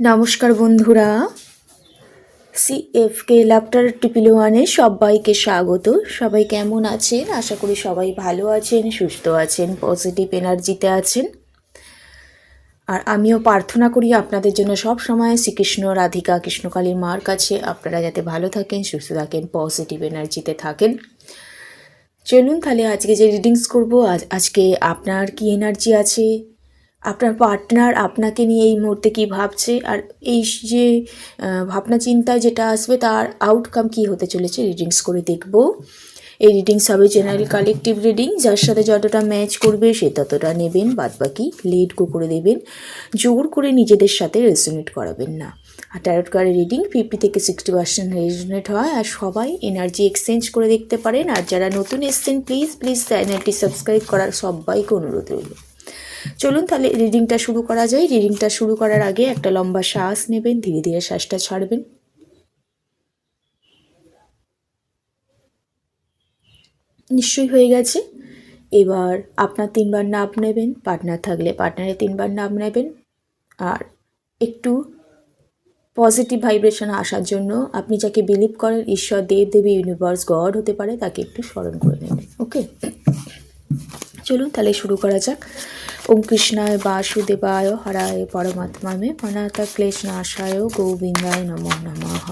নমস্কার বন্ধুরা। সিএফকে laughter triple ওয়ানে সবাইকে স্বাগত। সবাই কেমন আছেন? আশা করি সবাই ভালো আছেন, সুস্থ আছেন পজিটিভ এনার্জিতে আছেন। আর আমিও প্রার্থনা করি আপনাদের জন্য সব সময় শ্রীকৃষ্ণ রাধিকা কৃষ্ণকালীর মার কাছে আপনারা যাতে ভালো থাকেন, সুস্থ থাকেন পজিটিভ এনার্জিতে থাকেন। চলুন তাহলে আজকে যে রিডিংস করব, আজ আজকে আপনার কি এনার্জি আছে? আপনার পার্টনার আপনাকে নিয়ে এই মুহূর্তে কী ভাবছে? আর এই যে ভাবনা চিন্তায় যেটা আসবে তার আউটকাম কী হতে চলেছে রিডিংস করে দেখব। এই রিডিংস হবে জেনারেল কালেকটিভ রিডিং যার সাথে যতটা ম্যাচ করবে সে ততটা নেবেন, বাদবাকি লেট গো করে দেবেন। জোর করে নিজেদের সাথে রেজোনেট করাবেন না। আর ট্যারট কার্ডের রিডিং ফিফটি থেকে সিক্সটি পার্সেন্ট রেজোনেট হয়। আর সবাই এনার্জি এক্সচেঞ্জ করে দেখতে পারেন। আর যারা নতুন এসছেন প্লিজ প্লিজ চ্যানেলটি সাবস্ক্রাইব করার সবাইকে অনুরোধ রইল। চলুন তাহলে রিডিংটা শুরু করা যায় রিডিংটা শুরু করার আগে একটা লম্বা শ্বাস নেবেন, ধীরে ধীরে শ্বাসটা ছাড়বেন। নিশ্চয়ই হয়ে গেছে। এবার আপনার তিনবার নাম নেবেন পার্টনার থাকলে পার্টনারে তিনবার নাম নেবেন। আর একটু পজিটিভ ভাইব্রেশন আসার জন্য আপনি যাকে বিলিভ করেন, ঈশ্বর, দেব, দেবী ইউনিভার্স গড হতে পারে, তাকে একটু স্মরণ করে নেবেন ওকে চলুন তাহলে শুরু করা যাক। ওম কৃষ্ণায় বাসুদেবায় হরায় পরমাত্মামে অনাথ ক্লেশ নাশায় গোবিন্দায় নমো নমঃ।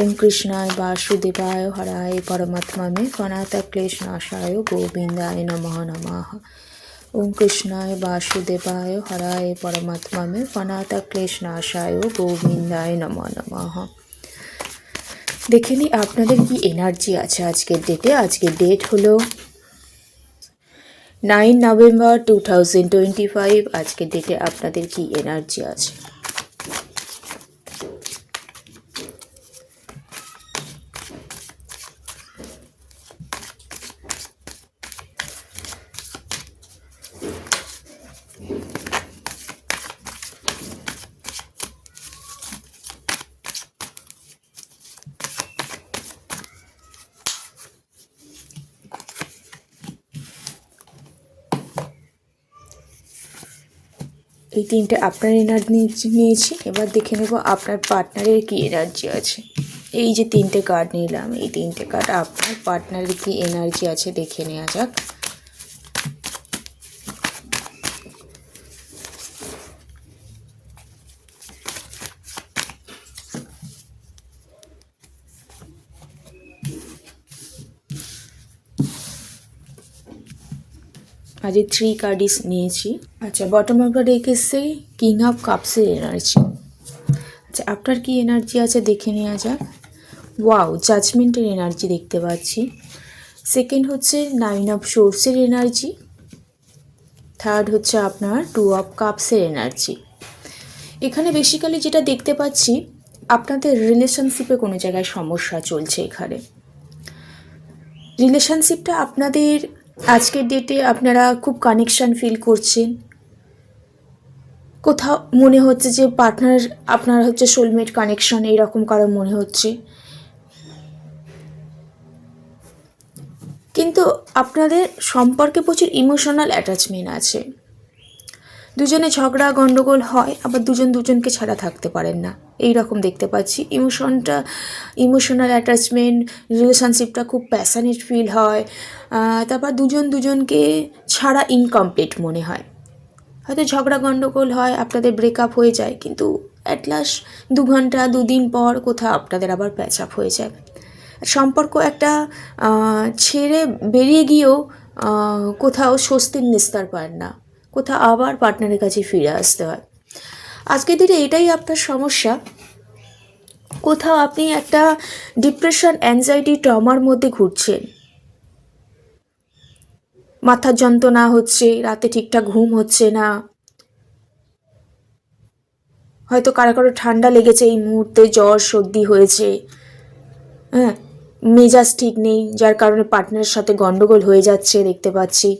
ওম কৃষ্ণায় বাসুদেবায় হরায় পরমাত্মামে অনাথ ক্লেশ নাশায় গোবিন্দায় নমঃ নমঃ। ওম কৃষ্ণায় বাসুদেবায় হরায় পরমাত্মামে অনাথ ক্লেশ নাশায় গোবিন্দায় নমঃ নমঃ। দেখে নিই আপনাদের কি এনার্জি আছে আজকের ডেটে আজকের ডেট হলো nine November two thousand twenty five. আজকের ডেটে আপনাদের কি এনার্জি আছে? এই তিনটে আপনার এনার্জি নিয়েছি এবার দেখে নেব আপনার পার্টনারের কি এনার্জি আছে। এই যে তিনটে কার্ড নিলাম, এই তিনটে কার্ড আপনার পার্টনারের কি এনার্জি আছে দেখে নেওয়া যাক। এই থ্রি কার্ডই নিয়েছি। আচ্ছা bottom of the deck king of কাপসের energy আচ্ছা আপনার কি এনার্জি আছে দেখে নেওয়া যাক। ওয়াও জাজমেন্টের এনার্জি দেখতে পাচ্ছি। সেকেন্ড হচ্ছে নাইন অফ সোর্সের এনার্জি থার্ড হচ্ছে আপনার টু অফ কাপসের এনার্জি এখানে বেসিক্যালি যেটা দেখতে পাচ্ছি, আপনাদের রিলেশনশিপে কোনো জায়গায় সমস্যা চলছে এখানে। রিলেশনশিপটা আপনাদের আজকের ডেটে আপনারা খুব কানেকশান ফিল করছেন। কোথাও মনে হচ্ছে যে পার্টনার আপনার হচ্ছে সোলমেট কানেকশন এইরকম কারও মনে হচ্ছে। কিন্তু আপনাদের সম্পর্কে প্রচুর ইমোশনাল অ্যাটাচমেন্ট আছে। দুজনে ঝগড়া গণ্ডগোল হয়, আবার দুজন দুজনকে ছাড়া থাকতে পারেন না। এই রকম দেখতে পাচ্ছি। ইমোশনটা, ইমোশনাল অ্যাটাচমেন্ট, রিলেশনশিপটা খুব প্যাশানেট ফিল হয়। তারপর দুজন দুজনকে ছাড়া ইনকমপ্লিট মনে হয়। হয়তো ঝগড়া গণ্ডগোল হয়, আপনাদের ব্রেকআপ হয়ে যায়, কিন্তু অ্যাট লাস্ট দু ঘণ্টা দুদিন পর কোথাও আপনাদের আবার প্যাচ আপ হয়ে যায়। সম্পর্ক একটা ছেড়ে বেরিয়ে গিয়েও কোথাও স্বস্তির নিস্তার পান না। কোথাও আবার পার্টনারের কাছে ফিরে আসতে হয়। আজকের দিনে এটাই আপনার সমস্যা। কোথাও আপনি একটা ডিপ্রেশন অ্যাংজাইটি ট্রমার মধ্যে ঘুরছেন। মাথার যন্ত্রণা হচ্ছে, রাতে ঠিকঠাক ঘুম হচ্ছে না। হয়তো কারও কারও ঠান্ডা লেগেছে এই মুহূর্তে, জ্বর, সর্দি হয়েছে। হ্যাঁ মেজাজ ঠিক নেই, যার কারণে পার্টনারের সাথে গন্ডগোল হয়ে যাচ্ছে, দেখতে পাচ্ছি।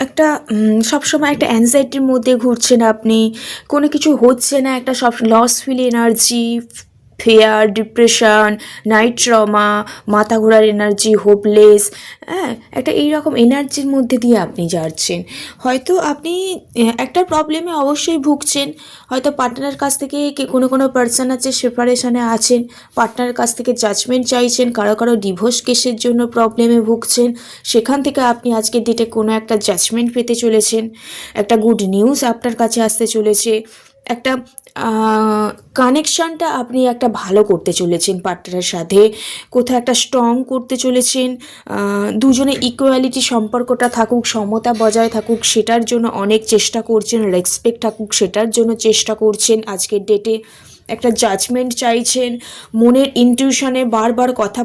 একটা সবসময় একটা অ্যাংজাইটির মধ্যে ঘুরছেন আপনি, কোনো কিছু হচ্ছে না, একটা সব loss feel energy fear depression night trauma মাথা ঘোরার এনার্জি হোপলেস হ্যাঁ একটা এইরকম এনার্জির মধ্যে দিয়ে আপনি যাচ্ছেন। হয়তো আপনি একটা প্রবলেমে অবশ্যই ভুগছেন। হয়তো পার্টনারের কাছ থেকে কোনো কোনো পার্সন আছে সেপারেশনে আছেন পার্টনারের কাছ থেকে জাজমেন্ট চাইছেন, কারও কারও ডিভোর্স কেসের জন্য প্রবলেমে ভুগছেন, সেখান থেকে আপনি আজকের ডেটে কোনো একটা জাজমেন্ট পেতে চলেছেন। একটা গুড নিউজ আপনার কাছে আসতে চলেছে। একটা কানেকশানটা আপনি একটা ভালো করতে চলেছেন পার্টনারের সাথে, কোথাও একটা স্ট্রং করতে চলেছেন দুজনে ইকুয়ালিটি সম্পর্কটা থাকুক, সমতা বজায় থাকুক, সেটার জন্য অনেক চেষ্টা করছেন রেসপেক্ট থাকুক, সেটার জন্য চেষ্টা করছেন, আজকের ডেটে একটা জাজমেন্ট চাইছেন, মনের ইনটিউশনে বারবার কথা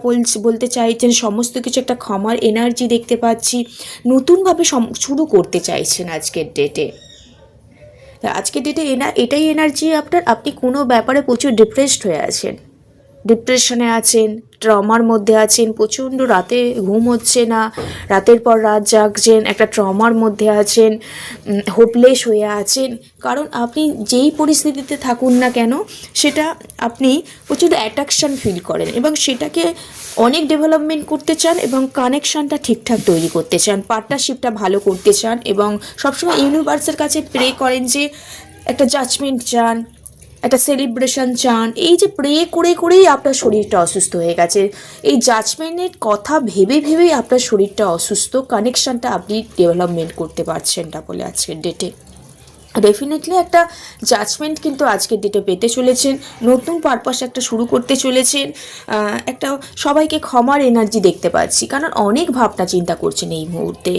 বলতে চাইছেন, সমস্ত কিছু একটা ক্ষমার এনার্জি দেখতে পাচ্ছি, নতুনভাবে শুরু করতে চাইছেন আজকের ডেটে আজকের ডেটে এনা এটাই এনার্জি আপনার। আপনি কোনো ব্যাপারে প্রচুর ডিপ্রেসড হয়ে আছেন। ডিপ্রেশনে আছেন ট্রমার মধ্যে আছেন, প্রচণ্ড রাতে ঘুম হচ্ছে না, রাতের পর রাত জাগছেন, একটা ট্রমার মধ্যে আছেন হোপলেস হয়ে আছেন। কারণ আপনি যেই পরিস্থিতিতে থাকুন না কেন, সেটা আপনি প্রচুর অ্যাট্রাকশন ফিল করেন এবং সেটাকে অনেক ডেভেলপমেন্ট করতে চান এবং কানেকশানটা ঠিকঠাক তৈরি করতে চান পার্টনারশিপটা ভালো করতে চান এবং সবসময় ইউনিভার্সের কাছে প্রে করেন যে একটা জাজমেন্ট চান একটা সেলিব্রেশন চান, এই যে প্রে করে করেই আপনার শরীরটা অসুস্থ হয়ে গেছে, এই জাজমেন্টের কথা ভেবে ভেবেই আপনার শরীরটা অসুস্থ কানেকশানটা আপনি ডেভেলপমেন্ট করতে পারছেন না বলে আজকের ডেটে ডেফিনেটলি একটা জাজমেন্ট কিন্তু আজকের ডেটে পেতে চলেছেন। নতুন পারপাস একটা শুরু করতে চলেছেন। একটা সবাইকে ক্ষমার এনার্জি দেখতে পাচ্ছি। কারণ অনেক ভাবনা চিন্তা করছেন এই মুহূর্তে।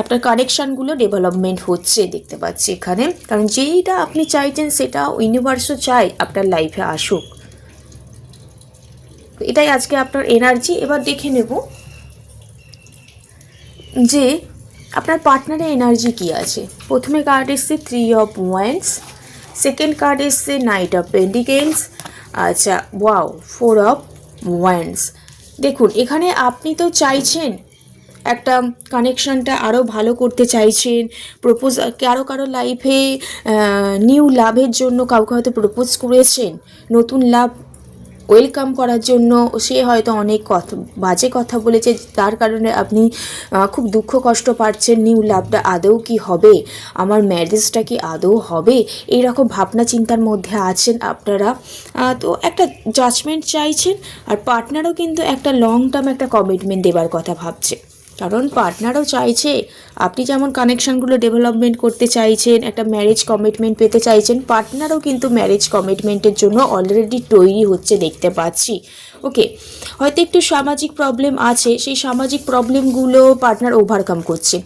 আপনার কানেকশানগুলো ডেভেলপমেন্ট হচ্ছে দেখতে পাচ্ছি এখানে। কারণ যেইটা আপনি চাইছেন সেটা ইউনিভার্সও চাই আপনার লাইফে আসুক। এটাই আজকে আপনার এনার্জি এবার দেখে নেব যে আপনার পার্টনারের এনার্জি কি আছে? প্রথমে কার্ড এসছে three of wands second card এসছে নাইট অফ পেন্টিকেলস আচ্ছা ওয়াও ফোর অফ ওয়ান্স দেখুন, এখানে আপনি তো চাইছেন একটা কানেকশানটা আরও ভালো করতে চাইছেন প্রপোজ কারও কারও লাইফে নিউ লাভের জন্য কাউকে হয়তো প্রপোজ করেছেন, নতুন লাভ ওয়েলকাম করার জন্য সে হয়তো অনেক কথা, বাজে কথা বলেছে, তার কারণে আপনি খুব দুঃখ কষ্ট পাচ্ছেন নিউ লাভটা আদৌ কি হবে? আমার ম্যারেজটা কি আদৌ হবে? এই রকম ভাবনা চিন্তার মধ্যে আছেন আপনারা। তো একটা জাজমেন্ট চাইছেন, আর পার্টনারও কিন্তু একটা লং টার্ম একটা কমিটমেন্ট দেবার কথা ভাবছে। কারণ পার্টনারও চাইছে। আপনি যেমন কানেকশনগুলো ডেভেলপমেন্ট করতে চাইছেন, একটা ম্যারেজ কমিটমেন্ট পেতে চাইছেন পার্টনারও কিন্তু ম্যারেজ কমিটমেন্টের জন্য অলরেডি তৈরি হচ্ছে দেখতে পাচ্ছি। ওকে হয়তো একটু সামাজিক প্রবলেম আছে, সেই সামাজিক প্রবলেমগুলো পার্টনার ওভারকাম করছে।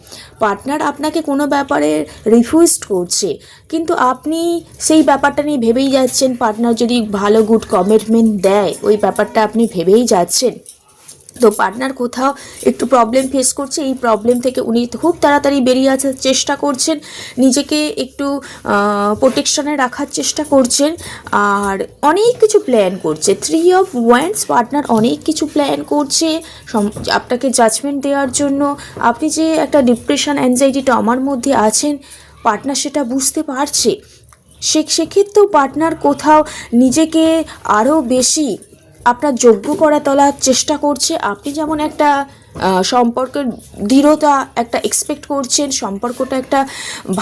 পার্টনার আপনাকে কোনো ব্যাপারে রিফিউজড করছে, কিন্তু আপনি সেই ব্যাপারটা নিয়ে ভেবেই যাচ্ছেন পার্টনার যদি ভালো গুড কমিটমেন্ট দেয়, ওই ব্যাপারটা আপনি ভেবেই যাচ্ছেন। তো পার্টনার কোথাও একটু প্রবলেম ফেস করছে, এই প্রবলেম থেকে উনি খুব তাড়াতাড়ি বেরিয়ে আসার চেষ্টা করছেন। নিজেকে একটু প্রোটেকশনে রাখার চেষ্টা করছেন। আর অনেক কিছু প্ল্যান করছে। থ্রি অফ ওয়ান্স পার্টনার অনেক কিছু প্ল্যান করছে আপনাকে জাজমেন্ট দেওয়ার জন্য। আপনি যে একটা ডিপ্রেশন অ্যাংজাইটি টমার মধ্যে আছেন পার্টনার সেটা বুঝতে পারছে। সে, সেক্ষেত্রেও পার্টনার কোথাও নিজেকে আরও বেশি আপনার যোগ্য করা তোলার চেষ্টা করছে। আপনি যেমন একটা সম্পর্কের দৃঢ়তা একটা এক্সপেক্ট করছেন, সম্পর্কটা একটা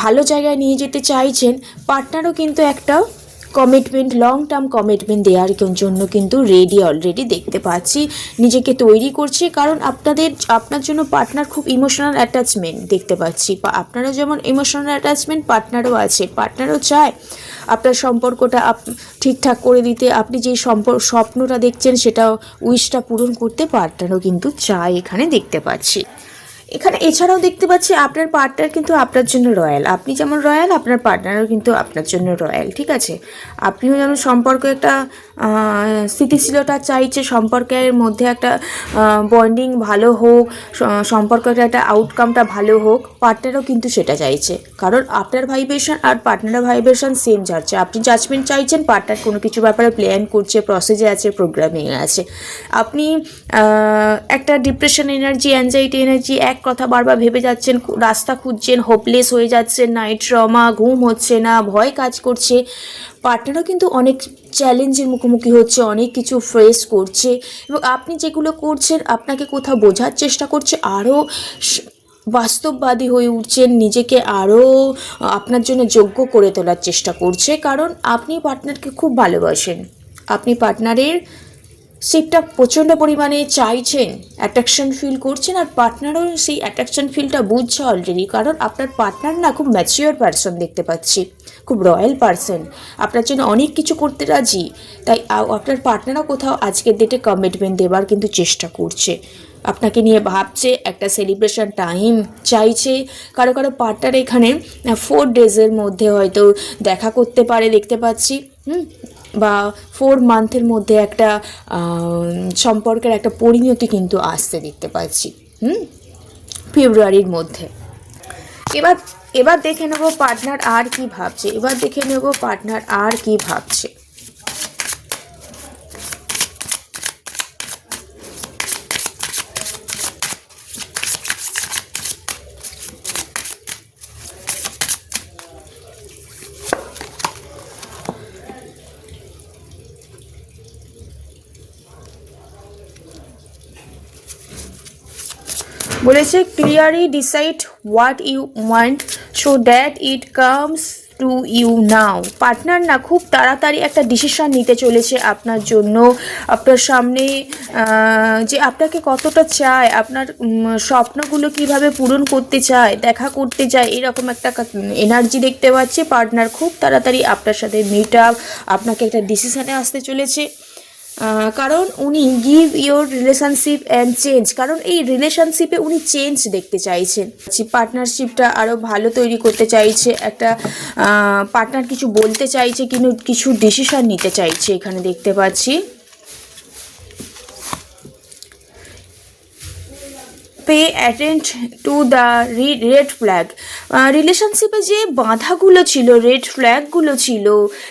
ভালো জায়গায় নিয়ে যেতে চাইছেন পার্টনারও কিন্তু একটা কমিটমেন্ট লং টার্ম কমিটমেন্ট দেওয়ার জন্য কিন্তু রেডি অলরেডি দেখতে পাচ্ছি, নিজেকে তৈরি করছে। কারণ আপনাদের, আপনার জন্য পার্টনার খুব ইমোশনাল অ্যাটাচমেন্ট দেখতে পাচ্ছি। বা আপনারও যেমন ইমোশনাল অ্যাটাচমেন্ট পার্টনারও আছে পার্টনারও চায় আপনার সম্পর্কটা আপ ঠিকঠাক করে দিতে, আপনি যেই সম্পর্ক স্বপ্নটা দেখছেন সেটা উইশটা পূরণ করতে পার্টনারও কিন্তু চাই এখানে দেখতে পাচ্ছি। এখানে এছাড়াও দেখতে পাচ্ছি আপনার পার্টনার কিন্তু আপনার জন্য রয়্যাল। আপনি যেমন রয়্যাল, আপনার পার্টনারও কিন্তু আপনার জন্য রয়্যাল, ঠিক আছে? আপনিও যেমন সম্পর্ক একটা স্থিতিশীলতা চাইছে সম্পর্কের মধ্যে একটা বন্ডিং ভালো হোক, স- সম্পর্কটা একটা আউটকামটা ভালো হোক পার্টনারও কিন্তু সেটা চাইছে। কারণ আপনার ভাইব্রেশন আর পার্টনারের ভাইব্রেশন সেম যাচ্ছে। আপনি জাজমেন্ট চাইছেন পার্টনার কোনো কিছু ব্যাপারে প্ল্যান করছে প্রসেসে আছে প্রোগ্রামিং আছে। আপনি একটা ডিপ্রেশন এনার্জি অ্যাংজাইটি এনার্জি এক কথা বারবার ভেবে যাচ্ছেন রাস্তা খুঁজছেন হোপলেস হয়ে যাচ্ছেন নাইট ট্রমা ঘুম হচ্ছে না, ভয় কাজ করছে। পার্টনারও কিন্তু অনেক চ্যালেঞ্জের মুখোমুখি হচ্ছে, অনেক কিছু ফেস করছে এবং আপনি যেগুলো করছেন, আপনাকে কোথাও বোঝার চেষ্টা করছে, আরও বাস্তববাদী হয়ে উঠছেন, নিজেকে আরও, আপনার জন্য যোগ্য করে তোলার চেষ্টা করছে। কারণ আপনি পার্টনারকে খুব ভালোবাসেন। আপনি পার্টনারের সেটা প্রচণ্ড পরিমাণে চাইছেন অ্যাট্রাকশন ফিল করছেন, আর পার্টনারও সেই অ্যাট্রাকশন ফিলটা বুঝছে অলরেডি কারণ আপনার পার্টনার না খুব ম্যাচিওর পারসন দেখতে পাচ্ছি, খুব রয়্যাল পারসন আপনার জন্য অনেক কিছু করতে রাজি, তাই আপনার পার্টনারও কোথাও আজকের ডেটে কমিটমেন্ট দেওয়ার কিন্তু চেষ্টা করছে। আপনাকে নিয়ে ভাবছে, একটা সেলিব্রেশন টাইম চাইছে, কারও কারও পার্টনার এখানে ফোর ডেজের মধ্যে হয়তো দেখা করতে পারে, দেখতে পাচ্ছি, হুম বা ফোর মান্থের মধ্যে একটা সম্পর্কের একটা পরিণতি কিন্তু আসতে দেখতে পাচ্ছি, হুম? ফেব্রুয়ারির মধ্যে। এবার এবার দেখে নেব পার্টনার আর কি ভাবছে। এবার দেখে নেব পার্টনার আর কি ভাবছে। বলেছে clearly decide what you want so that it comes to you now partner না খুব তাড়াতাড়ি একটা ডিসিশন নিতে চলেছে আপনার জন্য। আপনার সামনে যে আপনাকে কতটা চায়, আপনার স্বপ্নগুলো কীভাবে পূরণ করতে চায়, দেখা করতে চায়, এরকম একটা এনার্জি দেখতে পাচ্ছি। পার্টনার খুব তাড়াতাড়ি আপনার সাথে মিট আপ আপনাকে একটা ডিসিশনে আসতে চলেছে। কারণ উনি give your relationship and change কারণ এই রিলেশনশিপে উনি চেঞ্জ দেখতে চাইছেন। পার্টনারশিপটা আরও ভালো তৈরি করতে চাইছে, একটা পার্টনার কিছু বলতে চাইছে, কিন্তু কিছু ডিসিশন নিতে চাইছে, এখানে দেখতে পাচ্ছি। Pay attend to the red flag রিলেশনশিপে যে বাধাগুলো ছিল রেড ফ্ল্যাগগুলো ছিল,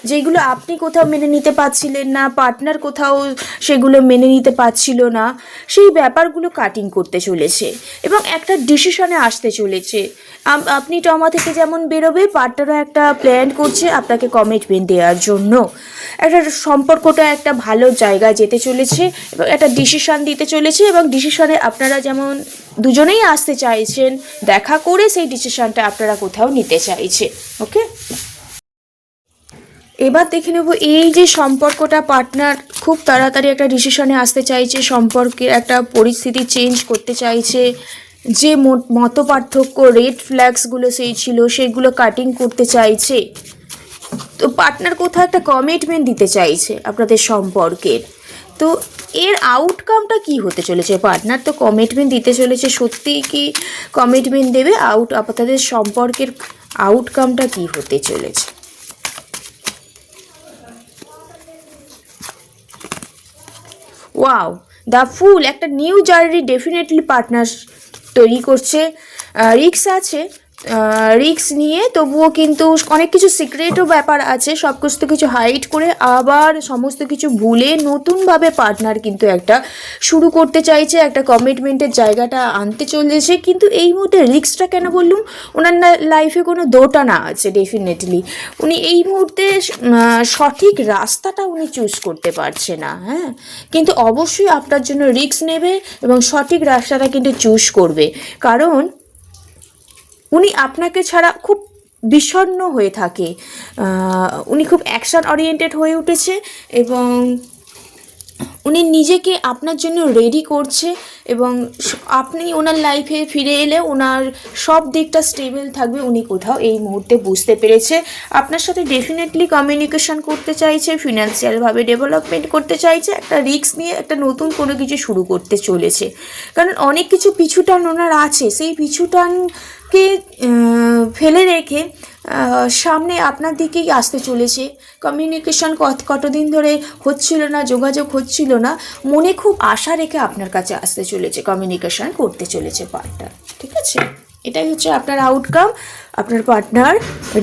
যেগুলো আপনি কোথাও মেনে নিতে পারছিলেন না পার্টনার কোথাও সেগুলো মেনে নিতে পারছিল না, সেই ব্যাপারগুলো কাটিং করতে চলেছে এবং একটা ডিসিশনে আসতে চলেছে। আপনি টমা থেকে যেমন বেরোবে পার্টনারও একটা প্ল্যান করছে আপনাকে কমিটমেন্ট দেওয়ার জন্য। একটা সম্পর্কটা একটা ভালো জায়গায় যেতে চলেছে এবং একটা ডিসিশন দিতে চলেছে এবং ডিসিশনে আপনারা যেমন দুজনেই আসতে চাইছেন, দেখা করে সেই ডিসিশনটা আপনারা কোথাও নিতে চাইছে ওকে এবার দেখে নেব, এই যে সম্পর্কটা পার্টনার খুব তাড়াতাড়ি একটা ডিসিশনে আসতে চাইছে সম্পর্কের একটা পরিস্থিতি চেঞ্জ করতে চাইছে, যে মত পার্থক্য রেড ফ্ল্যাগসগুলো সেই ছিল, সেগুলো কাটিং করতে চাইছে। তো পার্টনার কোথাও একটা কমিটমেন্ট দিতে চাইছে আপনাদের সম্পর্কের। তো এর আউটকামটা কি হতে চলেছে? পার্টনার তো কমিটমেন্ট দিতে চলেছে। সত্যিই কি কমিটমেন্ট দেবে? আউট আপনাদের সম্পর্কের আউটকামটা কি হতে চলেছে? ওয়াও দ্য ফুল একটা নিউ জার্নি ডেফিনেটলি পার্টনার তৈরি করছে। রিক্স আছে রিক্স নিয়ে, তবুও কিন্তু অনেক কিছু সিক্রেটও ব্যাপার আছে সব কিছু কিছু হাইড করে আবার সমস্ত কিছু ভুলে নতুনভাবে পার্টনার কিন্তু একটা শুরু করতে চাইছে, একটা কমিটমেন্টের জায়গাটা আনতে চলেছে। কিন্তু এই মুহূর্তে রিক্সটা কেন বললুম? ওনার লাইফে কোনো দোটা না আছে ডেফিনেটলি উনি এই মুহূর্তে সঠিক রাস্তাটা উনি চুজ করতে পারছে না হ্যাঁ? কিন্তু অবশ্যই আপনার জন্য রিক্স নেবে এবং সঠিক রাস্তাটা কিন্তু চুজ করবে। কারণ উনি আপনাকে ছাড়া খুব বিষণ্ণ হয়ে থাকে। উনি খুব অ্যাকশন ওরিয়েন্টেড হয়ে উঠেছে এবং উনি নিজেকে আপনার জন্য রেডি করছে এবং আপনি ওনার লাইফে ফিরে এলে ওনার সব দিকটা স্টেবল থাকবে উনি কোথাও এই মুহূর্তে বুঝতে পেরেছে। আপনার সাথে ডেফিনেটলি কমিউনিকেশন করতে চাইছে ফিনান্সিয়ালভাবে ডেভেলপমেন্ট করতে চাইছে, একটা রিস্ক নিয়ে একটা নতুন কোনো কিছু শুরু করতে চলেছে। কারণ অনেক কিছু পিছুটান ওনার আছে, সেই পিছুটানকে ফেলে রেখে সামনে আপনার দিকেই আসতে চলেছে। কমিউনিকেশন কত কতদিন ধরে হচ্ছিল না, যোগাযোগ হচ্ছিল না, মনে খুব আশা রেখে আপনার কাছে আসতে চলেছে কমিউনিকেশন করতে চলেছে পার্টটা ঠিক আছে? এটাই হচ্ছে আপনার আউটকাম আপনার পার্টনার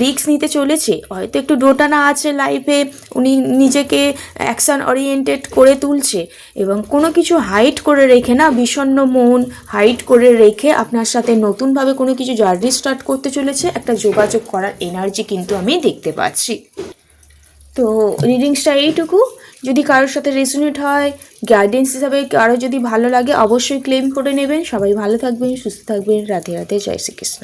রিস্ক নিতে চলেছে। হয়তো একটু ডোটানা আছে লাইফে উনি নিজেকে অ্যাকশান ওরিয়েন্টেড করে তুলছে এবং কোনো কিছু হাইট করে রেখে না, বিষণ্ণ মন হাইট করে রেখে আপনার সাথে নতুনভাবে কোনো কিছু জার্নি স্টার্ট করতে চলেছে। একটা যোগাযোগ করার এনার্জি কিন্তু আমি দেখতে পাচ্ছি। তো রিডিংসটা এইটুকু। যদি কারোর সাথে রেসোনেট হয় গাইডেন্স হিসাবে কারও যদি ভালো লাগে, অবশ্যই ক্লেম করে নেবেন। সবাই ভালো থাকবেন, সুস্থ থাকবেন। রাধে রাধে। জয় শ্রীকৃষ্ণ।